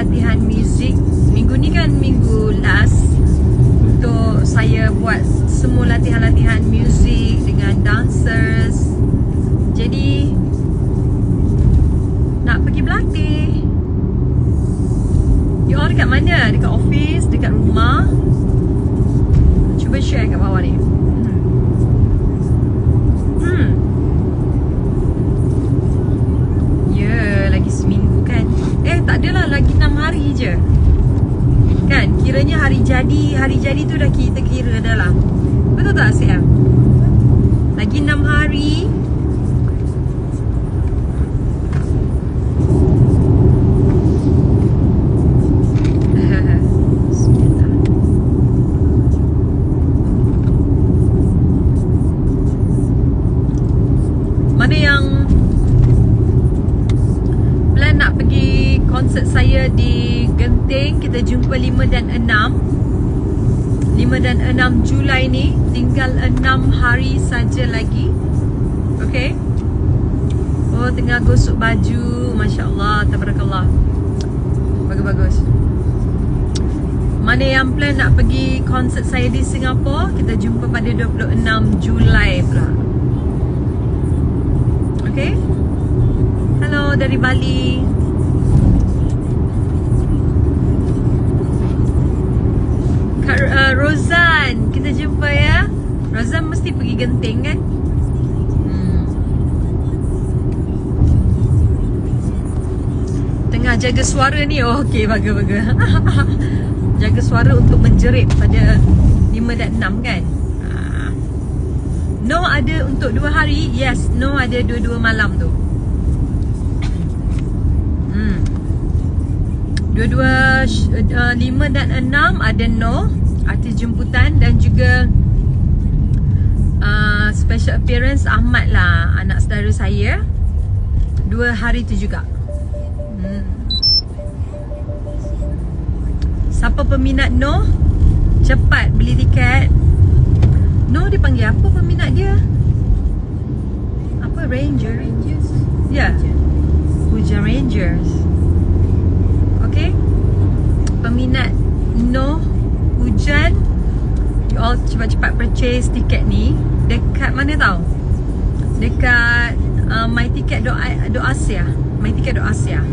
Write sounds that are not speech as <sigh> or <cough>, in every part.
latihan muzik. Minggu ni kan minggu last untuk saya buat semua latihan-latihan muzik dengan dancers. Jadi nak pergi berlatih. You all dekat mana? Dekat office, dekat rumah? Cuba share kat bawah ni. Hmm. Hmm. Ya, lagi seminggu kan. Eh, tak adalah lagi 6 hari je. Kan? Kiranya hari jadi, hari jadi tu dah kita kira dah lah. Betul tak, CM? Lagi 6 hari. Bismillah. Mana yang plan nak pergi konsert saya di Genting Kita jumpa 5 dan 6 5 dan 6 Julai ni Tinggal 6 hari saja lagi. Okay? Oh tengah gosok baju. Masya Allah Tabarakallah Bagus-bagus Mana yang plan nak pergi konsert saya di Singapura Kita jumpa pada 26 Julai pula. Okay? Hello dari Bali. Kak uh, Rozan Kita jumpa ya Rozan mesti pergi genting kan? Hmm. Tengah jaga suara ni. Oh, Okay bagus-bagus <laughs> Jaga suara untuk menjerit pada 5 dan 6 kan? Ah. No ada untuk 2 hari? Yes No ada 2-2 malam tu. Hmm. Dua-dua sh- uh, Lima dan enam ada no. Artis jemputan dan juga uh, Special appearance Ahmad lah Anak saudara saya. Dua hari tu juga. Hmm. Siapa peminat no Cepat beli tiket. No dia panggil apa peminat dia? Apa Ranger Rangers. Ya. Hujan Rangers Okay Peminat No Hujan You all cepat-cepat purchase tiket ni Dekat mana tau? Dekat uh, My Ticket do, do Asia. My Ticket do Asia.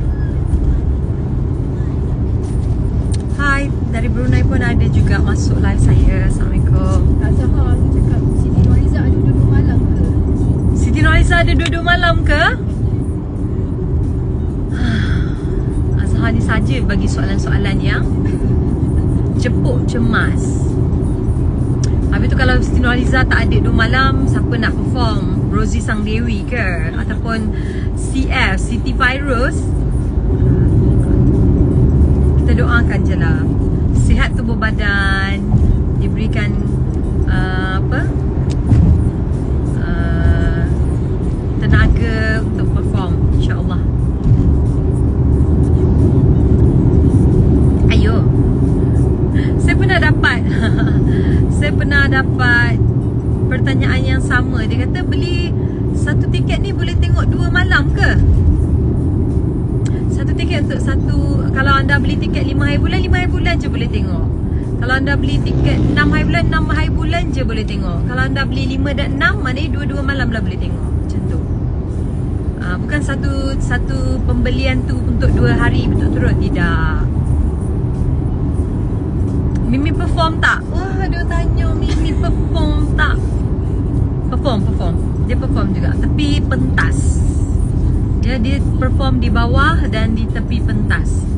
Hai Dari Brunei pun ada juga masuk live saya. Assalamualaikum. Kak Zahar tu cakap Siti Nurhaliza ada duduk malam ke? Siti Nurhaliza ada dua-dua malam ke? <sighs> Azhar ni saja bagi soalan-soalan yang <laughs> Cepuk cemas Habis tu kalau Siti Nurhaliza tak ada dua malam Siapa nak perform? Rosie Sang Dewi ke? Ataupun CF, Siti Virus Kita doakan je lah Sihat tubuh badan Diberikan uh, Apa? uh, tenaga untuk perform insyaAllah ayo saya pernah dapat saya pernah dapat pertanyaan yang sama dia kata beli satu tiket ni boleh tengok dua malam ke satu tiket untuk satu kalau anda beli tiket lima hari bulan je boleh tengok. Kalau anda beli tiket 6 hari bulan 6 hari bulan je boleh tengok. Kalau anda beli 5 dan 6 Maknanya dua-dua malam lah boleh tengok. Macam tu. Uh, Bukan satu satu pembelian tu Untuk 2 hari betul-betul Tidak. Mimi perform tak? Wah dia tanya Mimi perform tak? Perform, perform. Dia perform juga. Tepi pentas. Dia, dia perform di bawah Dan di tepi pentas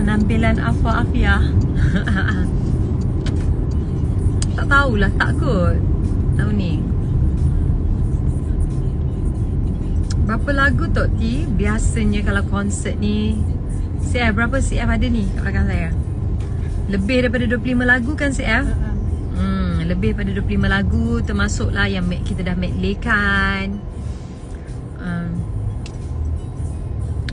penampilan Afa Afia. <laughs> tak tahulah, tak kot. Tahun ni. Berapa lagu Tok T biasanya kalau konsert ni CF berapa CF ada ni kat belakang saya? Lebih daripada 25 lagu kan CF? Ha, Hmm, lebih daripada 25 lagu termasuklah yang make, kita dah medleykan. Um,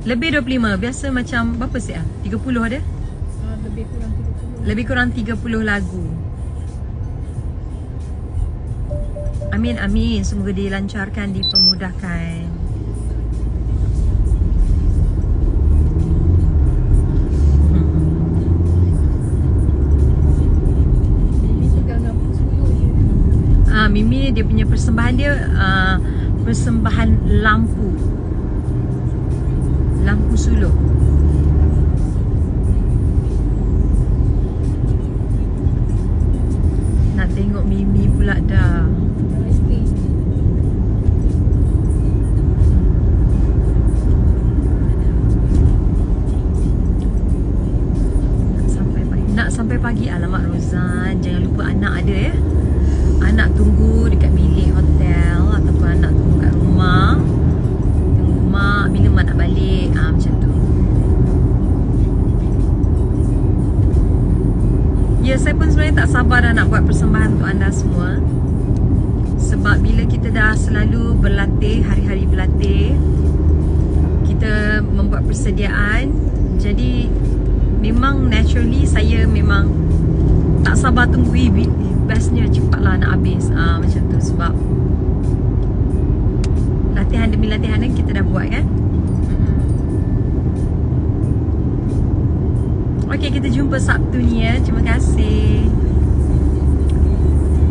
lebih 25 biasa macam berapa CF? 30 ada? ha, Lebih kurang 30 Lebih kurang 30 lagu. Amin amin semoga dilancarkan dipermudahkan. Ah Mimi dia punya persembahan dia uh, persembahan lampu. Lampu suluk. Nak tengok Mimi pula dah. Sampai pagi alamak Rozan, jangan lupa anak ada ya. Anak tunggu dekat pun sebenarnya tak sabar dah nak buat persembahan untuk anda semua. Sebab bila kita dah selalu berlatih, hari-hari berlatih, kita membuat persediaan. Jadi memang naturally saya memang tak sabar tunggu bestnya cepatlah nak habis. Ah macam tu sebab latihan demi latihan kita dah buat kan. Okey kita jumpa Sabtu ni ya. Terima kasih.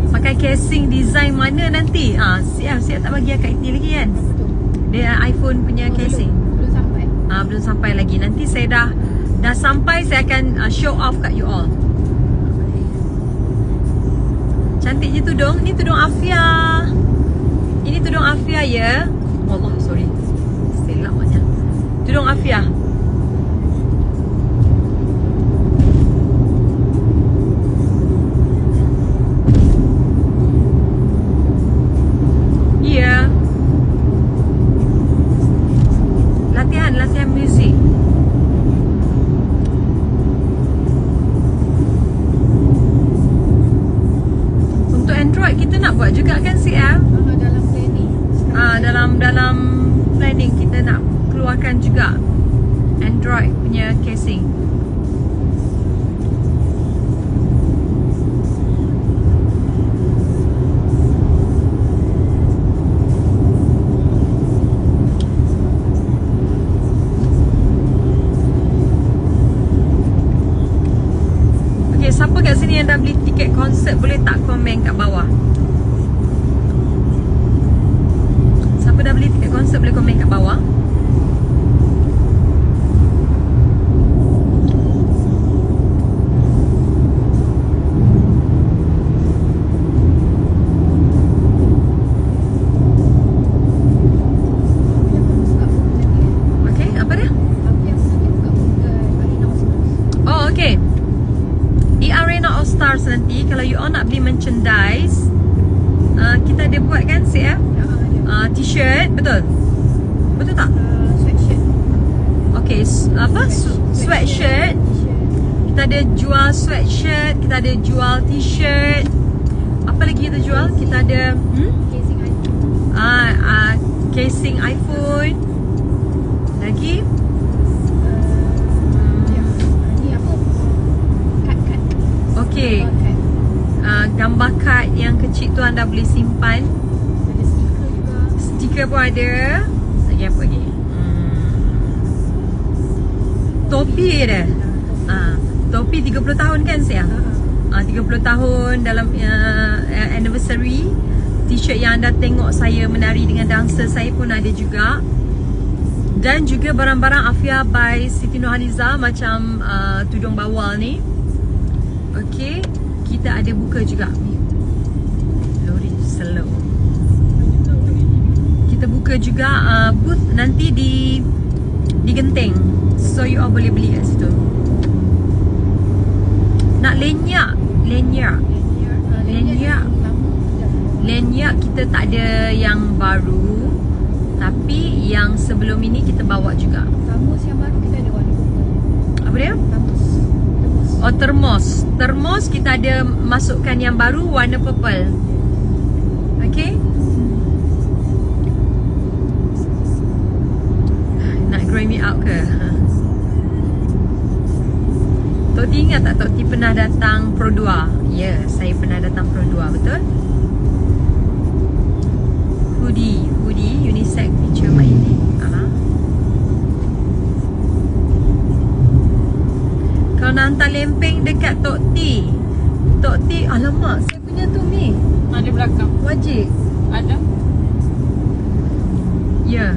Pakai casing design mana nanti? Ah siap siap tak bagi akak IT lagi kan? Dia iPhone punya Oh, casing. Belum, belum sampai Ah belum sampai lagi. Nanti saya dah dah sampai saya akan uh, show off kat you all. Cantiknya tudung. Ni tudung Afia. Ini tudung Afia ya. Allah sorry. Silap banyak. Tudung Afia. Sini yang dah beli tiket konsert boleh tak komen kat bawah? Siapa dah beli tiket konsert boleh komen kat bawah. Ada hmm? Casing iPhone ah, ah, casing iPhone. Lagi? uh, uh. Gambar kad. Uh, gambar kad yang kecil tu anda boleh simpan. Ada stiker juga Stiker pun ada. Lagi apa lagi? Hmm. Topi ada. Ah, topi 30 tahun kan Sia? Ha, ha. Ah, 30 tahun dalam uh, anniversary. T-shirt yang anda tengok saya menari dengan dancer saya pun ada juga. Dan juga barang-barang Afia by Siti Nurhaliza macam uh, tudung bawal ni. Okay, kita ada buka juga. Lori slow. Kita buka juga uh, booth nanti di di Genting. So you all boleh beli kat situ. Nak lenyak Lanyard. Lanyard. Lenyak kita tak ada yang baru Tapi yang sebelum ini kita bawa juga Tamus yang baru kita ada warna purple. Apa dia? Tamus. Oh termos Termos kita ada masukkan yang baru warna purple Okay Nak grow me out ke? Tok T ingat tak Tok T pernah datang Pro 2? Ya, yeah, saya pernah datang Pro 2, betul? Hoodie, hoodie unisex feature mak ini. Aha. Kalau nak hantar lempeng dekat Tok T Tok T, alamak saya punya tu ni Ada belakang. Wajib Ada? Ya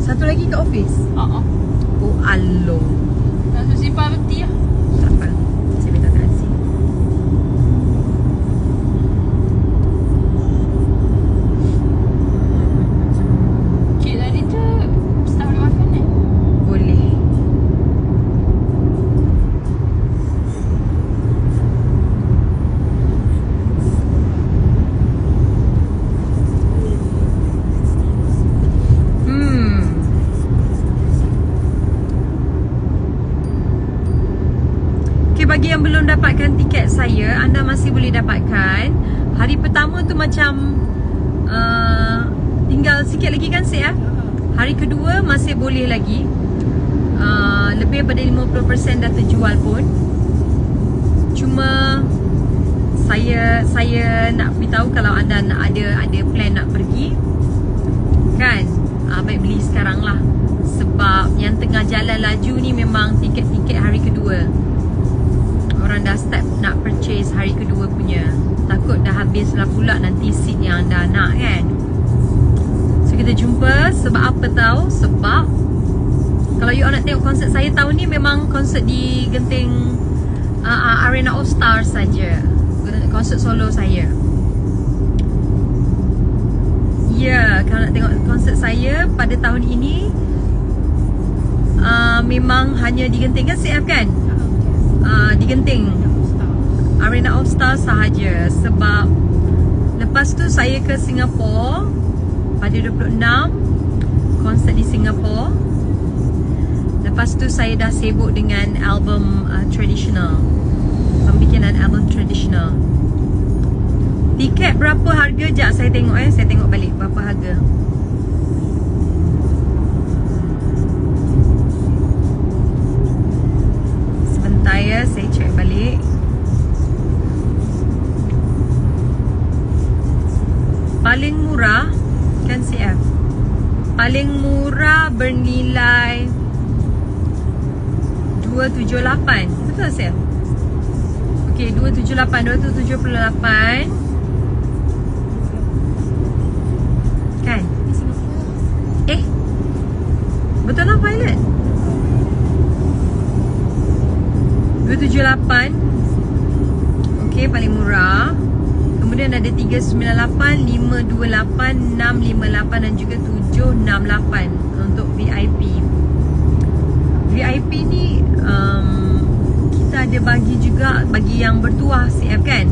Satu lagi kat office Ha ah. Oh alo Langsung simpan peti lah. Tak apa Saya minta taksi Cik tadi tu start boleh makan eh? Boleh Hmm Okay, bagi yang belum dapatkan tiket saya, anda masih boleh dapatkan. Hari pertama tu macam uh, tinggal Eh? Hari kedua masih boleh lagi. Uh, lebih daripada 50% dah terjual pun. Cuma saya saya nak beritahu kalau anda nak ada ada plan nak pergi kan uh, baik beli sekarang lah sebab yang tengah jalan laju ni memang tiket-tiket hari kedua orang dah start nak purchase hari kedua punya takut dah habis lah pula nanti seat yang anda nak kan so kita jumpa sebab apa tahu? Sebab kalau you nak tengok konsert saya tahun ni memang konsert di Genting uh, uh, Arena All Stars saja. Konsert solo saya. Ya, kalau nak tengok konsert saya pada tahun ini uh, memang hanya di Genting. Kan CF kan? Uh, di Genting. Arena All Stars sahaja. Sebab lepas tu saya ke Singapura pada 26 konsert di Singapura lepas tu saya dah sibuk dengan album uh, traditional. Pembikinan album traditional. Tiket berapa harga? Jap saya tengok eh. Saya tengok balik berapa harga paling murah bernilai 278 betul CF Okey 278 278 kan? Eh? Betul lah pilot 278 Okey paling murah Kemudian ada 398, 528, 658 dan juga 768 untuk VIP. VIP ni um, kita ada bagi juga bagi yang bertuah CF kan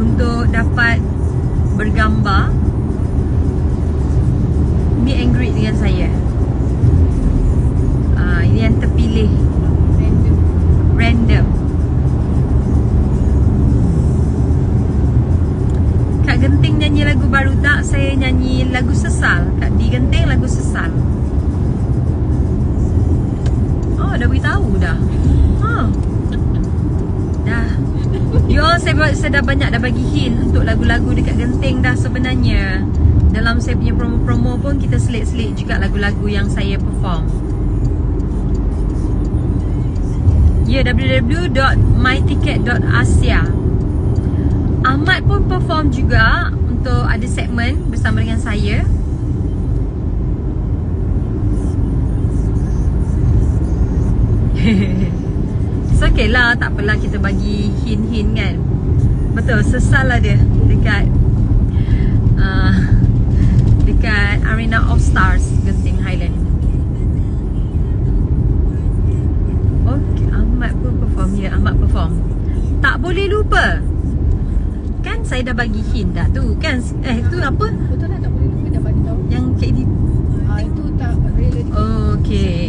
untuk dapat bergambar meet and greet dengan saya. Ah ini yang terpilih random. Kak Genting nyanyi lagu baru tak? Saya nyanyi lagu sesal. Kak di Genting lagu sesal. Oh, dah beritahu dah. Ha. Dah. Yo, saya, saya dah banyak dah bagi hint untuk lagu-lagu dekat Genting dah sebenarnya. Dalam saya punya promo-promo pun kita selit-selit juga lagu-lagu yang saya perform. Ya, yeah, www.myticket.asia. Ahmad pun perform juga untuk ada segmen bersama dengan saya. <laughs> It's okay lah, tak apalah kita bagi hint-hint kan. Betul, sesal lah dia dekat uh, dekat Arena of Stars Genting Highland. Okay, Ahmad pun perform. Ya, Ahmad perform. Tak boleh lupa. Saya dah bagi hint dah tu kan. Eh tu apa? Betul lah tak boleh lupa dah bagi tahu. Yang Kak Edi Ah, itu tak rela di Okey.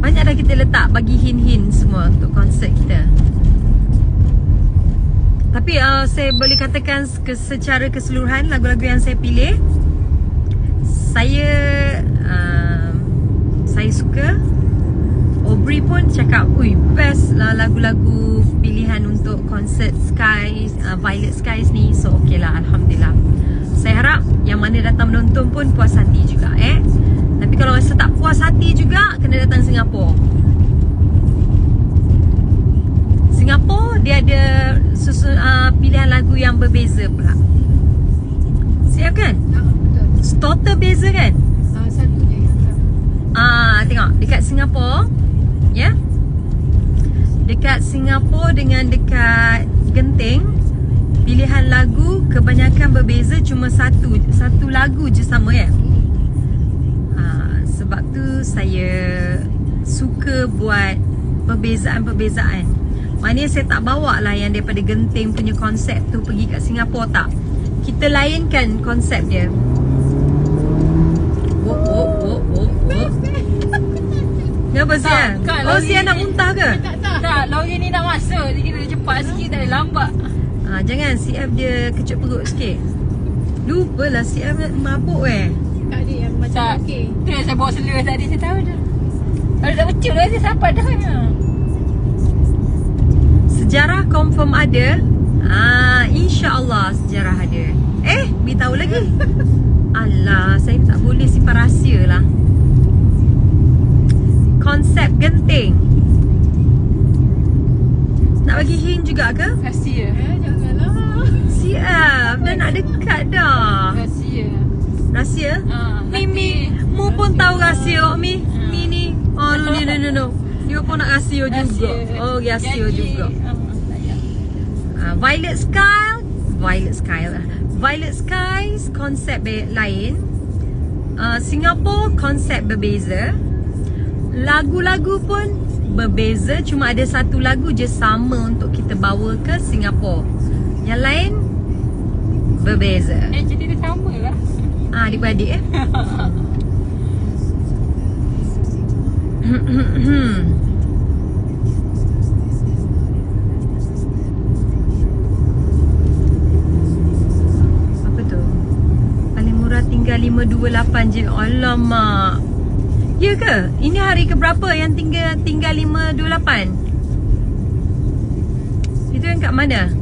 Banyak dah kita letak bagi hint-hint semua untuk konsert kita. Tapi uh, saya boleh katakan ke, secara keseluruhan lagu-lagu yang saya pilih saya uh, saya suka Aubrey pun cakap Ui best lah lagu-lagu untuk konsert Skies uh, Violet Skies ni So okey lah Alhamdulillah Saya harap yang mana datang menonton pun puas hati juga eh Tapi kalau rasa tak puas hati juga Kena datang Singapura Singapura dia ada susun, uh, pilihan lagu yang berbeza pula Siap kan? Ah, betul. Total beza kan? Ah, satu je yang. Ah, tengok dekat Singapura, ya. Yeah? Dekat Singapura dengan dekat Genting, pilihan lagu kebanyakan berbeza cuma satu, satu lagu je sama ya. Ah, sebab tu saya suka buat perbezaan-perbezaan. Maknanya saya tak bawa lah yang daripada Genting punya konsep tu pergi kat Singapura tak. Kita lainkan konsep dia. Oh, oh, oh, oh, oh. <laughs> Kenapa Tak, Sia? kan, Oh lagi Sia ni- nak muntah ke? Tak, lori ni nak masuk. Dia kena cepat sikit dah lambat. Ha, jangan CF dia kecut perut sikit. Lupalah CF mabuk eh. Tak ada yang macam Tak. okey. Tu yang saya bawa selera tadi saya tahu dah. Kalau dah ucap dah saya sampai dah. Sejarah confirm ada. Ah, insya-Allah sejarah ada. Eh, beritahu lagi. <laughs> Alah, saya tak boleh simpan rahsia lah. Konsep genting. Nak bagi hint juga ke? Rahsia. Eh, janganlah. CF dah nak dekat dah. Rahsia. Rahsia? Ha, Mi Mi. Nanti- Mu pun tahu rahsia Mi. Hmm. Mi ni. Oh no no no no no. Dia pun nak rahsia juga. Oh rahsia juga. Ah, uh, Violet Sky. Violet Sky. Lah Violet Skies Konsep lain. Uh, Singapore Konsep berbeza. Lagu-lagu pun Berbeza Cuma ada satu lagu je sama Untuk kita bawa ke Singapore Yang lain Berbeza Eh, jadi dia sama lah. Ah, adik-beradik eh. <clears throat> Apa tu? Paling murah tinggal 528 je. Alamak. Ya ke? Ini hari ke berapa yang tinggal tinggal 528? Itu yang kat mana?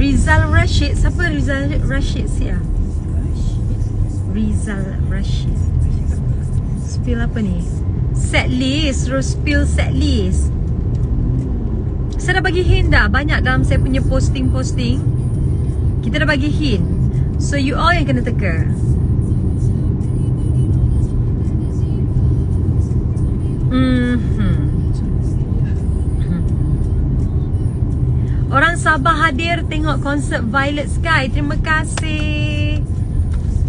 Rizal Rashid Siapa Rizal Rashid Sia? Rizal Rashid Spill apa ni? Set list Terus spill set list Saya dah bagi hint dah Banyak dalam saya punya posting-posting Kita dah bagi hint So you all yang kena teka Mhm. Orang Sabah hadir tengok konsert Violet Sky. Terima kasih.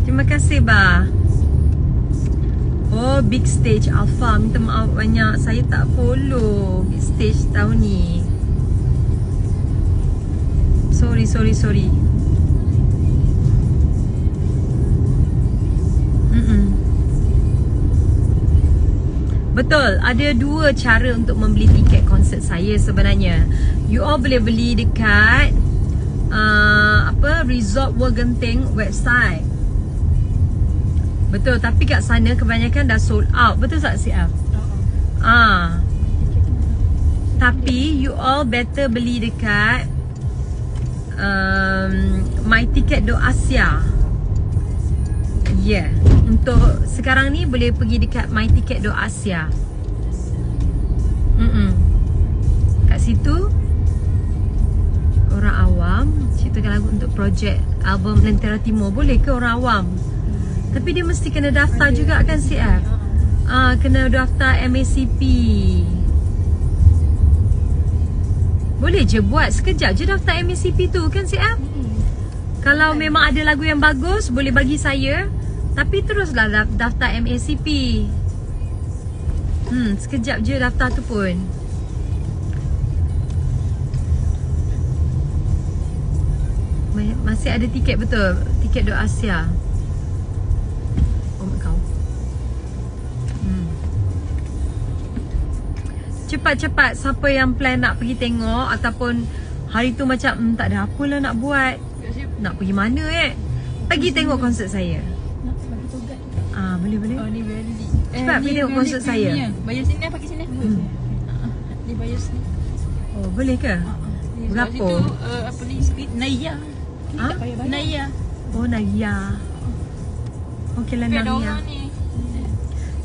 Terima kasih, Ba. Oh, big stage Alpha. Minta maaf banyak. Saya tak follow big stage tahun ni. Sorry, sorry, sorry. Betul, ada dua cara untuk membeli tiket konsert saya sebenarnya. You all boleh beli dekat uh, apa Resort World Genting website. Betul, tapi kat sana kebanyakan dah sold out. Betul tak Siap? Ah. Tapi you all better beli dekat um, myticket.asia. Yeah. Untuk sekarang ni boleh pergi dekat myticket.asia. Mm-mm. Kat situ orang awam ciptakan lagu untuk projek album Lentera Timur. Boleh ke orang awam? Tapi dia mesti kena daftar juga kan CF? Ah, kena daftar MACP. Boleh je buat sekejap je daftar MACP tu kan CF? Hmm. Kalau memang ada lagu yang bagus boleh bagi saya tapi teruslah daf- daftar MACP. Hmm, sekejap je daftar tu pun. Ma- Masih ada tiket betul. Tiket do Asia. Cepat-cepat siapa yang plan nak pergi tengok ataupun hari tu macam hmm, tak ada apalah nak buat. Nak pergi mana eh? Pergi tengok konsert saya. Ah, boleh boleh. Oh ni very Cepat pergi tengok konsert saya. Bayar sini pakai sini. Hmm. Ah, Ni bayar sini. Oh, boleh ke? Ah, ah. Berapa? Situ uh, apa ni speed Naya. Ha? Naya. Oh, Naya. Okey lah Tapi ada Naya.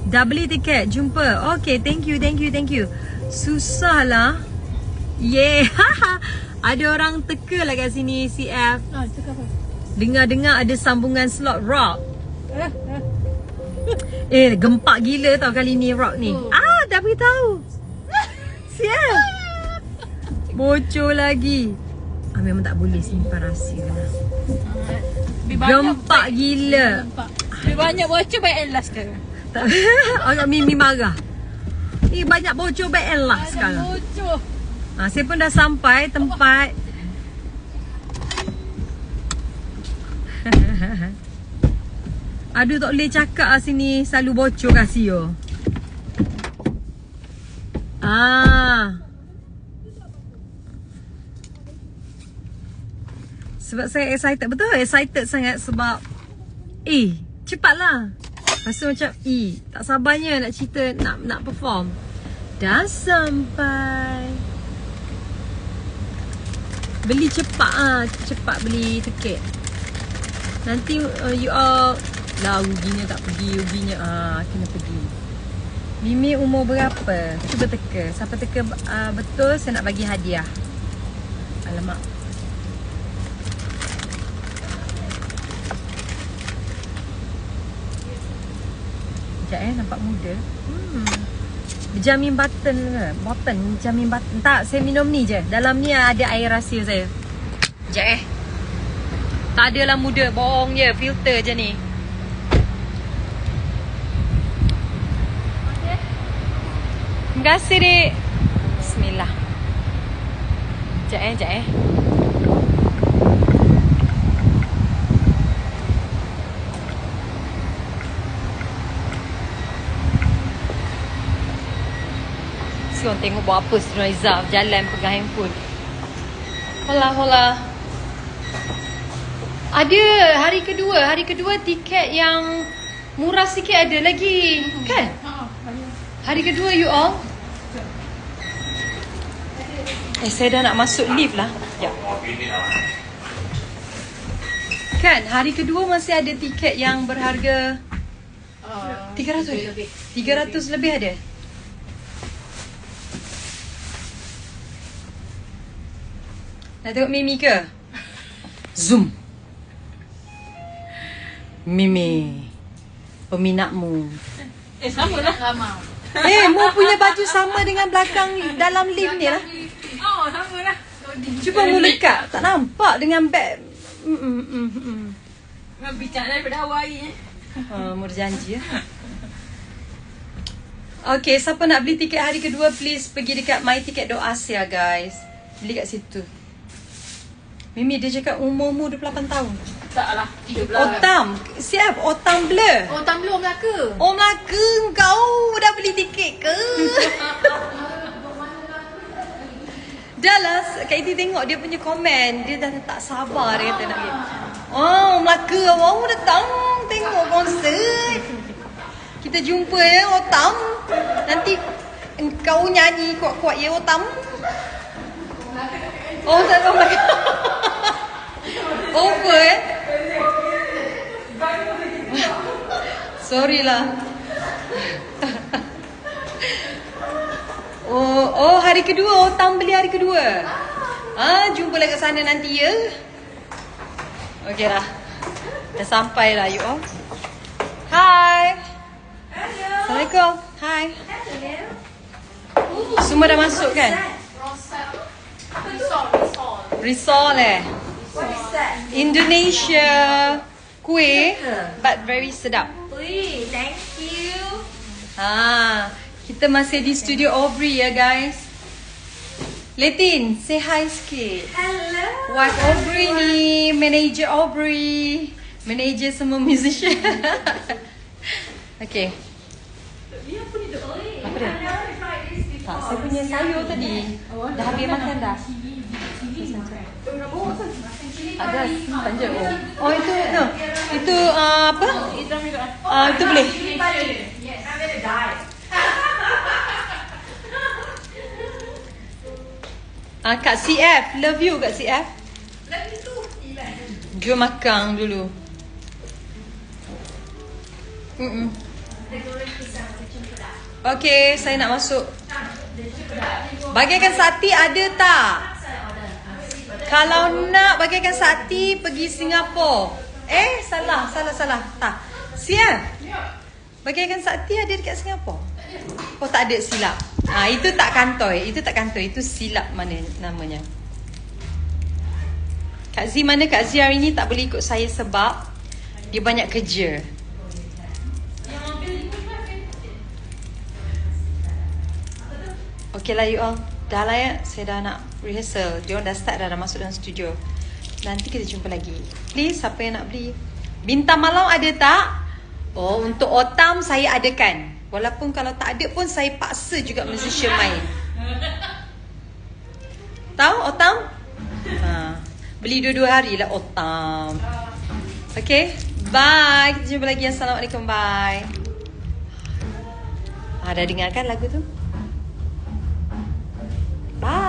Dah beli tiket. Jumpa. Okay, thank you, thank you, thank you. Susah lah. Yeah. <laughs> ada orang teka lah kat sini CF. Ah, apa? Dengar-dengar ada sambungan slot rock. <laughs> Eh, gempak gila tau kali ni rock ni. Oh. Ah, dah beritahu. <laughs> CF. Bocor lagi. Ah, memang tak boleh simpan rahsia lah. Ah, Gempak gila. Lebih banyak bocor baik Elas ke? Tak. Mimi marah. Ni banyak bocor and lah sekarang. Bocor. Ha, saya pun dah sampai tempat. <laughs> Aduh tak boleh cakap lah sini selalu bocor kasih yo. Ah. Sebab saya excited betul excited sangat sebab eh cepatlah. Tu macam eh tak sabarnya nak cerita nak nak perform. Dah sampai. Beli cepat ah, cepat beli tiket. Nanti uh, you all lah ruginya tak pergi, ruginya ah kena pergi. Mimi umur berapa? Cuba teka. Siapa teka uh, betul saya nak bagi hadiah. Alamak. Sekejap eh nampak muda. Hmm. Jamin button ke? Button, jamin button. Tak, saya minum ni je. Dalam ni ada air rahsia saya. Sekejap eh. Tak adalah muda, bohong je. Filter je ni. Terima kasih, Dik. Bismillah. Sekejap eh, sekejap eh. Orang tengok buat apa si Noiza? Jalan pegang handphone. Hola hola. Ada hari kedua. Hari kedua tiket yang Murah sikit ada lagi Kan? Ah. Hari kedua you all? Eh saya dah nak masuk lift lah. Sekejap Kan? Hari kedua masih ada tiket yang berharga Ah, 300 lebih. 300 lebih ada Nak tengok Mimi ke? Zoom Mimi Peminatmu Eh sama lah. Eh, mu punya baju sama dengan belakang dalam lift ni lah Oh sama lah. Cuba mu lekat Tak nampak dengan beg mm, mm, mm, mm. Bicara daripada awal eh. Uh, mu janji ya. Okay, siapa nak beli tiket hari kedua please pergi dekat My Ticket Do Asia guys. Beli kat situ. Mimi dia cakap umurmu 28 tahun. Tak lah. 13. Otam. Siap, Otam blur. Oh, tak belum Melaka. Oh Melaka kau dah beli tiket ke? <laughs> dah lah Kak Iti tengok dia punya komen Dia dah tak sabar dia kata nak pergi Oh Melaka Wow datang Tengok konsert Kita jumpa ya Otam Nanti Engkau nyanyi kuat-kuat ya Otam Oh tak tahu Melaka <laughs> Over eh Sorry lah <laughs> Oh, oh hari kedua Otam beli hari kedua. Ah, jumpa lagi kat sana nanti ya. Okey lah. Dah sampai lah you all. Hai. Hello. Assalamualaikum. Hai. Hello. Semua dah masuk kan? Risol eh. What is that? Indonesia kuih but very sedap. Ui, thank you. Ha, kita masih di studio Aubrey ya guys. Letin, say hi sikit. Hello. Wife Aubrey ni, manager Aubrey. Manager semua musician. <laughs> okay. Apa dia? Tak, saya punya sayur tadi. Dah habis makan dah. Ada je. Oh, oh itu tu. Itu uh, apa? Uh, itu boleh. Ah, Kak CF, love you Kak CF. Lagi tu. Jom makan dulu. Mm-mm. Okay, saya nak masuk. Bagaikan sati ada tak? Kalau nak bagaikan sati pergi Singapura. Eh, salah, salah, salah. Tak. Siap. Bagaikan sakti ada dekat Singapura? Oh, tak ada silap. Ah, itu tak kantoi. Itu tak kantoi. Itu silap mana namanya. Kak Z mana Kak Z hari ni tak boleh ikut saya sebab dia banyak kerja. Okay lah you all. Dah ya. Saya dah nak rehearsal. Dia dah start dah, dah masuk dalam studio. Nanti kita jumpa lagi. Please, siapa yang nak beli? Bintang malam ada tak? Oh, untuk otam saya adakan. Walaupun kalau tak ada pun saya paksa juga musician main. Tahu otam? Ha. Beli dua-dua hari lah otam. Okay. Bye. Kita jumpa lagi. Assalamualaikum. Bye. Ah, dah dengarkan lagu tu? Bye.